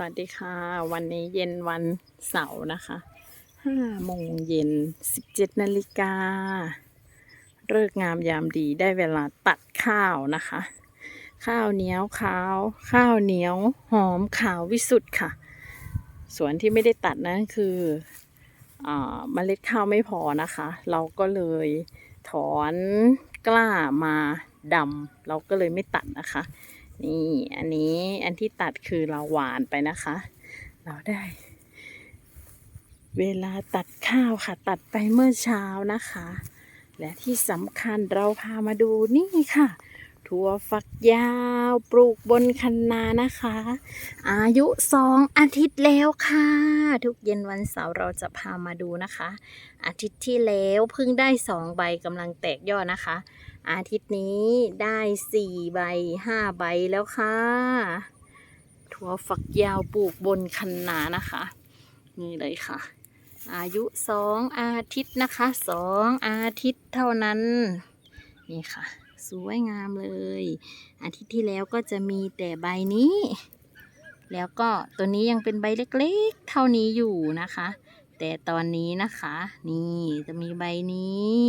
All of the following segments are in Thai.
วัสดีค่ะ วันนี้เย็นวันเสาร์นะคะห้าโมงเย็นสิบเจ็ดนาฬิกาเลิกงามยามดีได้เวลาตัดข้าวนะคะ ข้าวเหนียวขาว ข้าวเหนียวหอมขาววิสุทธ์ค่ะ ส่วนที่ไม่ได้ตัดนั้นคืออเมล็ดข้าวไม่พอนะคะ เราก็เลยถอนกล้ามาดำเราก็เลยไม่ตัดนะคะ นี่อันนี้อันที่ตัดคือเราหวานไปนะคะ เราได้ เวลาตัดข้าวค่ะ ตัดไปเมื่อเช้านะคะ และที่สำคัญเราพามาดูนี่ค่ะถั่วฝักยาวปลูกบนคันนานะคะ อายุสองอาทิตย์แล้วค่ะ ทุกเย็นวันเสาร์เราจะพามาดูนะคะ อาทิตย์ที่แล้วเพิ่งได้สองใบกำลังแตกยอดนะคะ อาทิตย์นี้ได้สี่ใบห้าใบแล้วค่ะ ถั่วฝักยาวปลูกบนคันนานะคะ นี่เลยค่ะ อายุสองอาทิตย์นะคะสองอาทิตย์เท่านั้น นี่ค่ะ สวยงามเลย อาทิตย์ที่แล้วก็จะมีแต่ใบนี้ แล้วก็ตัวนี้ยังเป็นใบเล็กๆ เท่านี้อยู่นะคะ แต่ตอนนี้นะคะ นี่จะมีใบนี้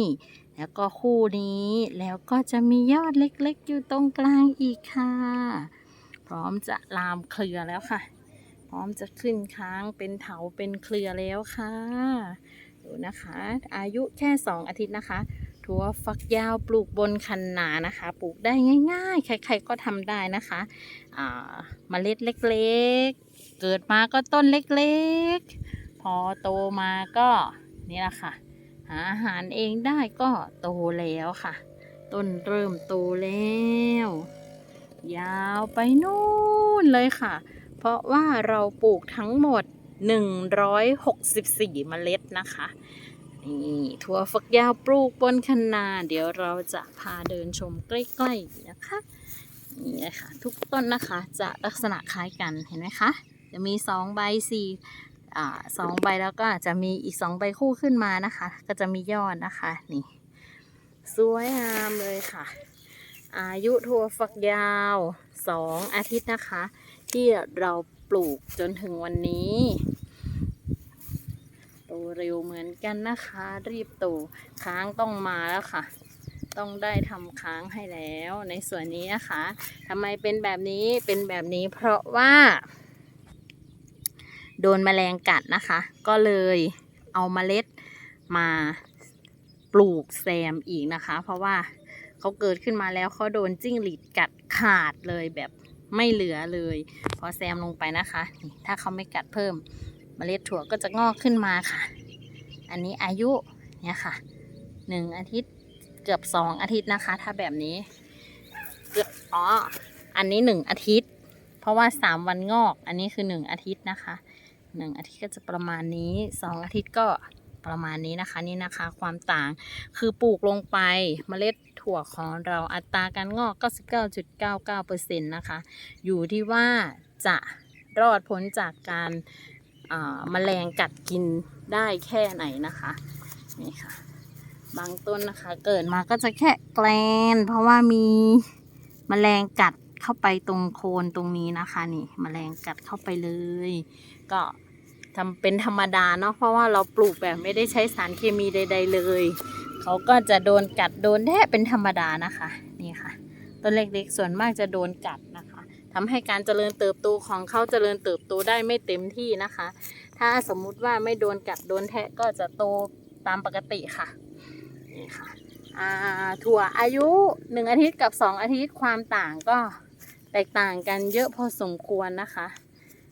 แล้วก็คู่นี้แล้วก็จะมียอดเล็กๆ อยู่ตรงกลางอีกค่ะ พร้อมจะลามเครือแล้วค่ะ พร้อมจะขึ้นค้างเป็นเถาเป็นเครือแล้วค่ะดูนะคะ อายุแค่สองอาทิตย์นะคะถั่วฝักยาวปลูกบนคันนานะคะ ปลูกได้ง่าย ๆ ใคร ๆ ก็ทำได้นะคะอ่าเมล็ดเล็ก ๆ เกิดมาก็ต้นเล็ก ๆ อโตมาก็นี่แหละค่ะ หาอาหารเองได้ก็โตแล้วค่ะ ต้นเริ่มโตแล้ว ยาวไปนู่นเลยค่ะ เพราะว่าเราปลูกทั้งหมด 164 เมล็ดนะคะนี่ถั่วฝักยาวปลูกบนคันนา เดี๋ยวเราจะพาเดินชมใกล้ๆนะคะนี่นะคะทุกต้นนะคะจะลักษณะคล้ายกันเห็นไหมคะ จะมีสองใบสี่ สองใบแล้วก็จะมีอีกสองใบคู่ขึ้นมานะคะ ก็จะมียอดนะคะนี่สวยงามเลยค่ะ อายุถั่วฝักยาวสองอาทิตย์นะคะ ที่เราปลูกจนถึงวันนี้โตเร็วเหมือนกันนะคะ รีบโตค้างต้องมาแล้วค่ะ ต้องได้ทำค้างให้แล้วในส่วนนี้นะคะทำไมเป็นแบบนี้เป็นแบบนี้เพราะว่า โดนแมลงกัดนะคะ ก็เลยเอาเมล็ดมาปลูกแซมอีกนะคะ เพราะว่าเขาเกิดขึ้นมาแล้วเขาโดนจิ้งหรีดกัดขาดเลยแบบไม่เหลือเลย พอแซมลงไปนะคะนี่ถ้าเขาไม่กัดเพิ่มเมล็ดถั่วก็จะงอกขึ้นมาค่ะ อันนี้อายุเนี่ยค่ะหนึ่งอาทิตย์เกือบสองอาทิตย์นะคะ ถ้าแบบนี้เกือบอ๋ออันนี้หนึ่งอาทิตย์ เพราะว่าสามวันงอก อันนี้คือหนึ่งอาทิตย์นะคะ หนึ่งอาทิตย์ก็จะประมาณนี้สองอาทิตย์ก็ประมาณนี้นะคะนี่นะคะ ความต่างคือปลูกลงไปเมล็ดถั่วของเราอัตราการงอก 99.99%นะคะ อยู่ที่ว่าจะรอดพ้นจากการอ่าแมลงกัดกินได้แค่ไหนนะคะนี่ค่ะบางต้นนะคะเกิดมาก็จะแค่แกลน เพราะว่ามีแมลงกัดเข้าไปตรงโคนตรงนี้นะคะ นี่แมลงกัดเข้าไปเลย ก็ทำเป็นธรรมดาเนาะเพราะว่าเราปลูกแบบไม่ได้ใช้สารเคมีใด ๆ เลย เขาก็จะโดนกัดโดนแทะเป็นธรรมดานะคะ นี่ค่ะ ต้นเล็กๆส่วนมากจะโดนกัดนะคะทำให้การเจริญเติบโตของเขาเจริญเติบโตได้ไม่เต็มที่นะคะ ถ้าสมมุติว่าไม่โดนกัดโดนแทะก็จะโตตามปกติค่ะนี่ค่ะถั่วอายุหนึ่งอาทิตย์กับสองอาทิตย์ความต่างก็แตกต่างกันเยอะพอสมควรนะคะ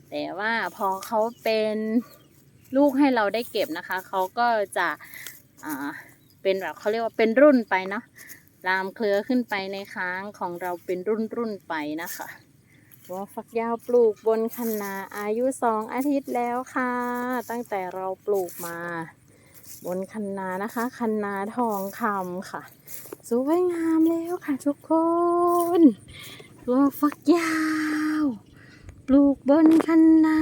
แต่ว่าพอเขาเป็นลูกให้เราได้เก็บนะคะ เขาก็จะเป็นแบบเขาเรียกว่าเป็นรุ่นไปเนาะลามเครือขึ้นไปในค้างของเราเป็นรุ่นรุ่นไปนะคะหัวฝักยาวปลูกบนคันนาอายุสองอาทิตย์แล้วค่ะ ตั้งแต่เราปลูกมา บนคันนานะคะ คันนาทองคำค่ะสวยงามแล้วค่ะทุกคนหัวฝักยาว ปลูกบนคันนา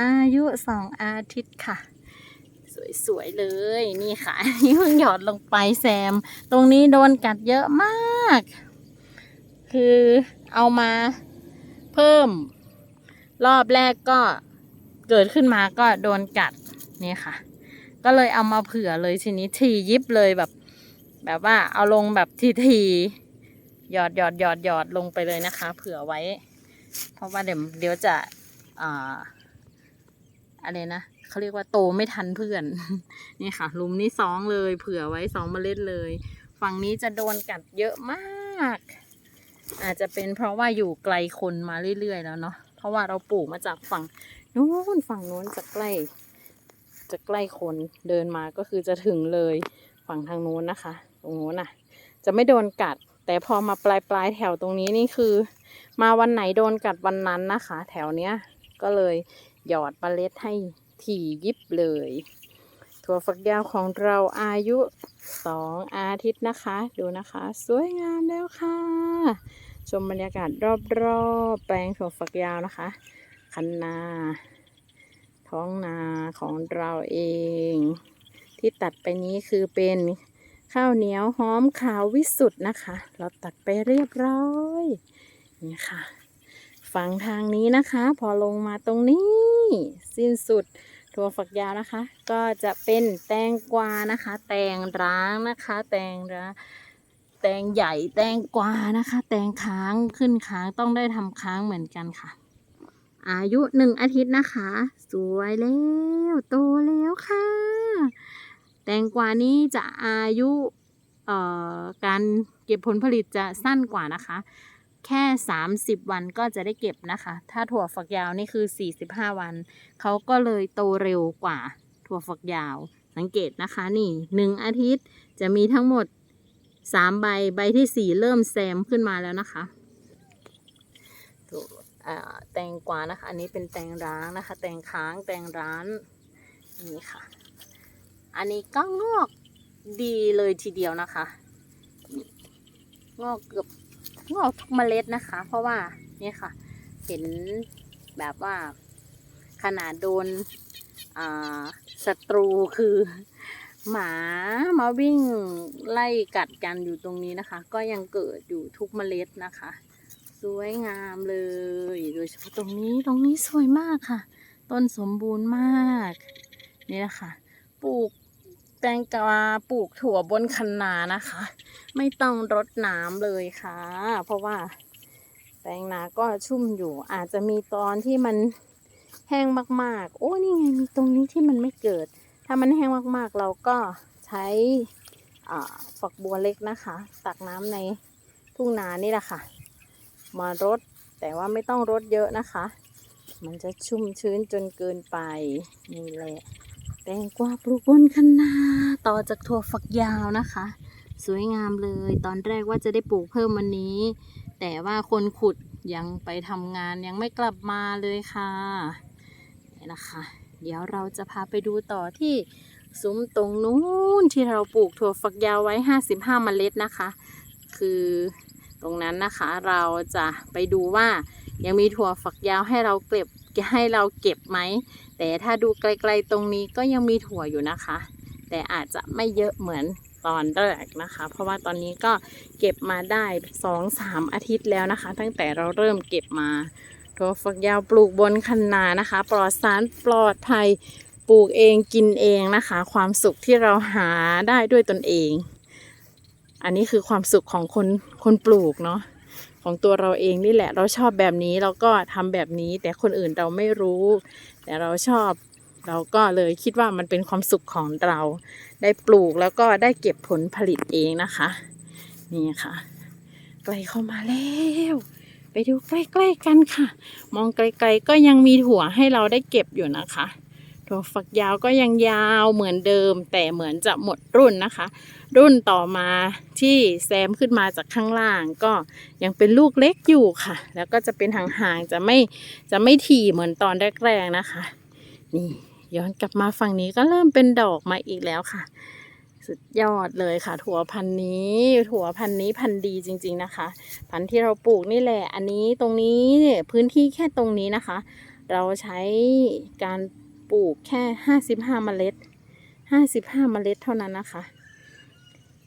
อายุสองอาทิตย์ค่ะ สวยๆเลยนี่ค่ะนี่เพิ่งหยอดลงไปแซม ตรงนี้โดนกัดเยอะมาก คือเอามาเพิ่ม รอบแรกก็เกิดขึ้นมาก็โดนกัดนี่ค่ะ ก็เลยเอามาเผื่อเลยทีนี้ทียิบเลยแบบ แบบว่าเอาลงแบบทีทีๆหยอดหยอดหยอดหยอดลงไปเลยนะคะ เผื่อไว้ เพราะว่าเดี๋ยวเดี๋ยวจะอ่าอะไรนะเขาเรียกว่าโตไม่ทันเพื่อน นี่ค่ะลุมนี้สองเลย เผื่อไว้สองเมล็ดเลย ฝั่งนี้จะโดนกัดเยอะมาก อาจจะเป็นเพราะว่าอยู่ไกลคนมาเรื่อยๆแล้วเนาะเพราะว่าเราปลูกมาจากฝั่งนู้นฝั่งนู้นจะใกล้ จะใกล้คนเดินมาก็คือจะถึงเลยฝั่งทางนู้นนะคะ ตรงนู้นน่ะ จะไม่โดนกัด แต่พอมาปลายปลายแถวตรงนี้นี่คือ มาวันไหนโดนกัดวันนั้นนะคะ แถวเนี้ยก็เลยหยอดเมล็ดให้ถี่ยิบเลย ถั่วฝักยาวของเราอายุสองอาทิตย์นะคะ ดูนะคะ สวยงามแล้วค่ะ ชมบรรยากาศรอบๆ แปลงถั่วฝักยาวนะคะ คันนา ท้องนาของเราเอง ที่ตัดไปนี้คือเป็นข้าวเหนียวหอมขาววิสุทธ์นะคะ เราตัดไปเรียบร้อย นี่ค่ะ ฝั่งทางนี้นะคะ พอลงมาตรงนี้ สิ้นสุดถั่วฝักยาวนะคะ ก็จะเป็นแตงกวานะคะ แตงร้างนะคะ แตงร้างแตงใหญ่แตงกวานะคะ แตงค้างขึ้นค้างต้องได้ทำค้างเหมือนกันค่ะ อายุหนึ่งอาทิตย์นะคะ สวยแล้วโตแล้วค่ะ แตงกวานี้จะอายุการเก็บผลผลิตจะสั้นกว่านะคะ แค่ 30 วันก็จะได้เก็บนะคะ ถ้าถั่วฝักยาวนี่คือ 45 วัน เขาก็เลยโตเร็วกว่าถั่วฝักยาว สังเกตนะคะนี่หนึ่งอาทิตย์จะมีทั้งหมด 3 ใบ ใบที่ 4 เริ่มแซมขึ้นมาแล้วนะคะถั่วอ่าแตงกวานะคะ อันนี้เป็นแตงร้างนะคะ แตงค้าง แตงร้าน นี่ค่ะ อันนี้ก็งอกดีเลยทีเดียวนะคะ งอกเกือบ งอกทุกเมล็ดนะคะ เพราะว่าเนี่ยค่ะ เห็นแบบว่าขนาดโดนอ่าศัตรูคือหมามาวิ่งไล่กัดกันอยู่ตรงนี้นะคะ ก็ยังเกิดอยู่ทุกเมล็ดนะคะ สวยงามเลย โดยเฉพาะตรงนี้ตรงนี้สวยมากค่ะ ต้นสมบูรณ์มาก นี่นะคะปลูก แตงกวาปลูกถั่วบนคันนานะคะ ไม่ต้องรดน้ำเลยค่ะ เพราะว่า แปลงนาก็ชุ่มอยู่ อาจจะมีตอนที่มันแห้งมากๆ โอ้นี่ไงมีตรงนี้ที่มันไม่เกิด ถ้ามันแห้งมากๆ เราก็ใช้ฝักบัวเล็กนะคะ ตักน้ำในทุ่งนานี่แหละค่ะ มารดแต่ว่าไม่ต้องรดเยอะนะคะ มันจะชุ่มชื้นจนเกินไปนี่แหละ แตงกวาปลูกบนคันนาต่อจากถั่วฝักยาวนะคะ สวยงามเลย ตอนแรกว่าจะได้ปลูกเพิ่มวันนี้ แต่ว่าคนขุดยังไปทำงานยังไม่กลับมาเลยค่ะนี่นะคะ เดี๋ยวเราจะพาไปดูต่อที่ซุ้มตรงนู้นที่เราปลูกถั่วฝักยาวไว้ 55 เมล็ดนะคะ คือตรงนั้นนะคะเราจะไปดูว่ายังมีถั่วฝักยาวให้เราเก็บ ให้เราเก็บไหม แต่ถ้าดูไกลๆตรงนี้ก็ยังมีถั่วอยู่นะคะ แต่อาจจะไม่เยอะเหมือนตอนแรกนะคะ เพราะว่าตอนนี้ก็เก็บมาได้สองสามอาทิตย์แล้วนะคะ ตั้งแต่เราเริ่มเก็บมาถั่วฝักยาวปลูกบนคันนานะคะ ปลอดสารปลอดภัยปลูกเองกินเองนะคะ ความสุขที่เราหาได้ด้วยตนเอง อันนี้คือความสุขของคนคนปลูกเนาะ ของตัวเราเองนี่แหละ เราชอบแบบนี้เราก็ทำแบบนี้ แต่คนอื่นเราไม่รู้ แต่เราชอบเราก็เลยคิดว่ามันเป็นความสุขของเรา ได้ปลูกแล้วก็ได้เก็บผลผลิตเองนะคะ นี่ค่ะใกล้เข้ามาแล้วไปดูใกล้ ๆ กันค่ะ มองไกล ๆ ก็ยังมีถั่วให้เราได้เก็บอยู่นะคะ ถั่วฝักยาวก็ยังยาวเหมือนเดิม แต่เหมือนจะหมดรุ่นนะคะ รุ่นต่อมาที่แซมขึ้นมาจากข้างล่าง ก็ยังเป็นลูกเล็กอยู่ค่ะ แล้วก็จะเป็นห่างๆจะไม่จะไม่ถี่เหมือนตอนแรกๆนะคะ นี่ย้อนกลับมาฝั่งนี้ก็เริ่มเป็นดอกมาอีกแล้วค่ะ สุดยอดเลยค่ะ ถั่วพันนี้ ถั่วพันนี้พันดีจริง ๆนะคะ พันที่เราปลูกนี่แหละ อันนี้ตรงนี้พื้นที่แค่ตรงนี้นะคะ เราใช้การ ปลูกแค่ห้าสิบห้าเมล็ดห้าสิบห้าเมล็ดเท่านั้นนะคะ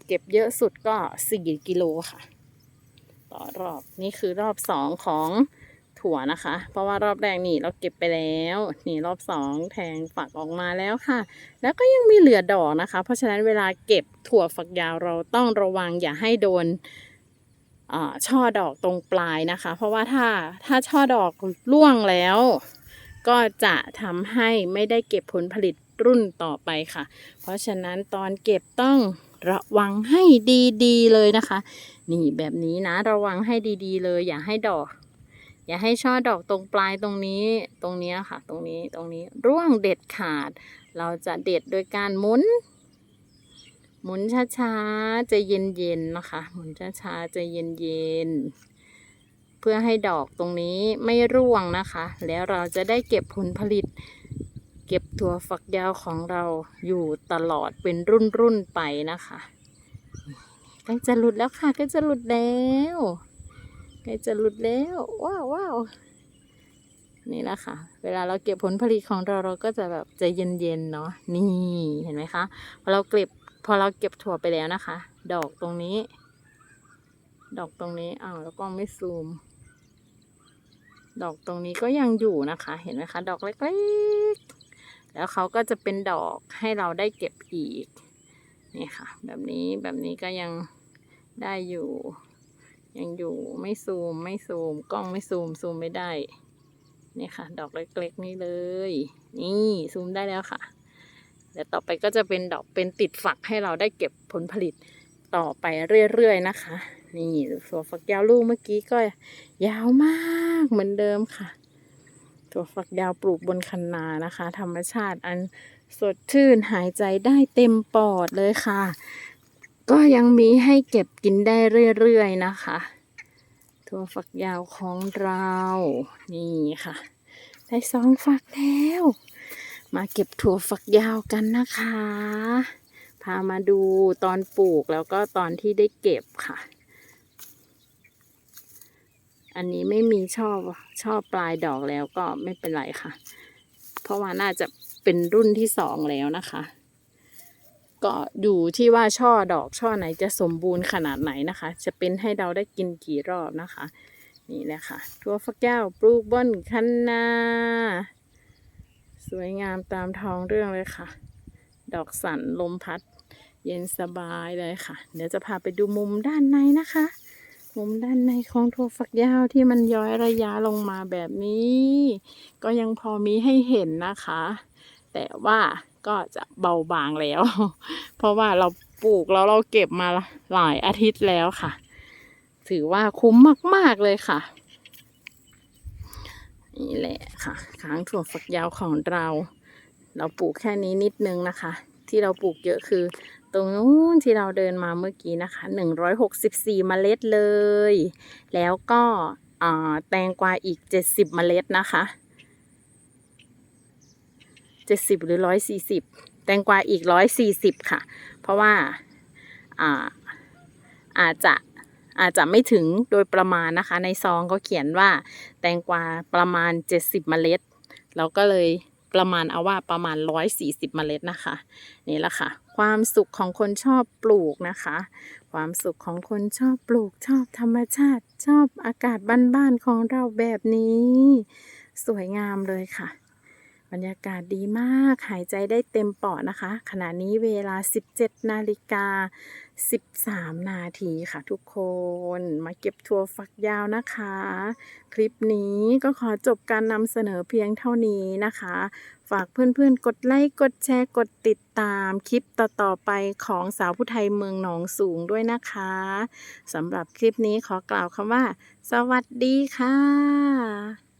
เก็บเยอะสุดก็สี่กิโลค่ะ ต่อรอบนี่คือรอบสองของถั่วนะคะ เพราะว่ารอบแรกนี่เราเก็บไปแล้ว นี่รอบสองแทงฝักออกมาแล้วค่ะ แล้วก็ยังมีเหลือดอกนะคะ เพราะฉะนั้นเวลาเก็บถั่วฝักยาวเราต้องระวังอย่าให้โดนช่อดอกตรงปลายนะคะ เพราะว่าถ้าถ้าช่อดอกร่วงแล้ว ก็จะทำให้ไม่ได้เก็บผลผลิตรุ่นต่อไปค่ะ เพราะฉะนั้นตอนเก็บต้องระวังให้ดีๆเลยนะคะ นี่แบบนี้นะระวังให้ดีๆเลย อย่าให้ดอก อย่าให้ช่อดอกตรงปลายตรงนี้ตรงเนี้ยค่ะ ตรงนี้ตรงนี้ร่วงเด็ดขาด เราจะเด็ดโดยการหมุน หมุนช้าๆจะเย็นๆนะคะ หมุนช้าๆจะเย็นๆ เพื่อให้ดอกตรงนี้ไม่ร่วงนะคะ แล้วเราจะได้เก็บผลผลิต เก็บถั่วฝักยาวของเราอยู่ตลอดเป็นรุ่นๆไปนะคะใกล้จะหลุดแล้วค่ะใกล้จะหลุดแล้วใกล้จะหลุดแล้วว้าวว้าวนี่แหละค่ะ เวลาเราเก็บผลผลิตของเราเราก็จะแบบใจเย็นๆเนาะนี่เห็นไหมคะพอเราเก็บพอเราเก็บถั่วไปแล้วนะคะ ดอกตรงนี้ ดอกตรงนี้อ้าวแล้วก็ไม่ซูม ดอกตรงนี้ก็ยังอยู่นะคะ เห็นไหมคะ ดอกเล็กๆ แล้วเขาก็จะเป็นดอกให้เราได้เก็บอีก นี่ค่ะ แบบนี้แบบนี้ก็ยังได้อยู่ ยังอยู่ไม่ซูมไม่ซูมกล้องไม่ซูมซูมไม่ได้ นี่ค่ะ ดอกเล็กๆนี่เลย นี่ซูมได้แล้วค่ะเดี๋ยวต่อไปก็จะเป็นดอกเป็นติดฝักให้เราได้เก็บผลผลิตต่อไปเรื่อยๆนะคะ นี่ถั่วฝักยาวลูกเมื่อกี้ก็ยาวมากเหมือนเดิมค่ะถั่วฝักยาวปลูกบนคันนานะคะ ธรรมชาติอันสดชื่นหายใจได้เต็มปอดเลยค่ะ ก็ยังมีให้เก็บกินได้เรื่อยๆนะคะถั่วฝักยาวของเรานี่ค่ะ ได้สองฝักแล้ว มาเก็บถั่วฝักยาวกันนะคะ พามาดูตอนปลูกแล้วก็ตอนที่ได้เก็บค่ะ อันนี้ไม่มีชอบชอบปลายดอกแล้วก็ไม่เป็นไรค่ะ เพราะว่าน่าจะเป็นรุ่นที่สองแล้วนะคะ ก็อยู่ที่ว่าช่อดอกช่อไหนจะสมบูรณ์ขนาดไหนนะคะ จะเป็นให้เราได้กินกี่รอบนะคะ นี่แหละค่ะทั่วฟักยาวปลูกบนคันนาสวยงามตามท้องเรื่องเลยค่ะ ดอกสันลมพัด เย็นสบายเลยค่ะ เดี๋ยวจะพาไปดูมุมด้านในนะคะ มุมด้านในของถั่วฝักยาวที่มันย้อยระยะลงมาแบบนี้ ก็ยังพอมีให้เห็นนะคะ แต่ว่าก็จะเบาบางแล้ว เพราะว่าเราปลูกแล้วเราเก็บมาหลายอาทิตย์แล้วค่ะ ถือว่าคุ้มมาก ๆ เลยค่ะ นี่แหละค่ะค้างถั่วฝักยาวของเรา เราปลูกแค่นี้นิดนึงนะคะ ที่เราปลูกเยอะคือ ตรงนู้นที่เราเดินมาเมื่อกี้นะคะ 164 เมล็ดเลย แล้วก็แตงกวาอีก 70 เมล็ดนะคะ 70 หรือ 140 แตงกวาอีก 140 ค่ะ เพราะว่าอาอาจจะอาจจะไม่ถึงโดยประมาณนะคะ ในซองก็เขียนว่าแตงกวาประมาณ 70 เมล็ด เราก็เลย ประมาณเอาว่าประมาณ 140 เมล็ดนะคะ นี่แหละค่ะ ความสุขของคนชอบปลูกนะคะ ความสุขของคนชอบปลูกชอบธรรมชาติ ชอบอากาศบ้านๆของเราแบบนี้ สวยงามเลยค่ะ บรรยากาศดีมาก หายใจได้เต็มปอดนะคะ ขณะนี้เวลา 17 นาฬิกา 13 นาทีค่ะทุกคน มาเก็บถั่วฝักยาวนะคะ คลิปนี้ก็ขอจบการนำเสนอเพียงเท่านี้นะคะ ฝากเพื่อนๆ กดไลค์ กดแชร์ กดติดตามคลิปต่อๆไปของสาวผู้ไทยเมืองหนองสูงด้วยนะคะสำหรับคลิปนี้ขอกล่าวคำว่า สวัสดีค่ะ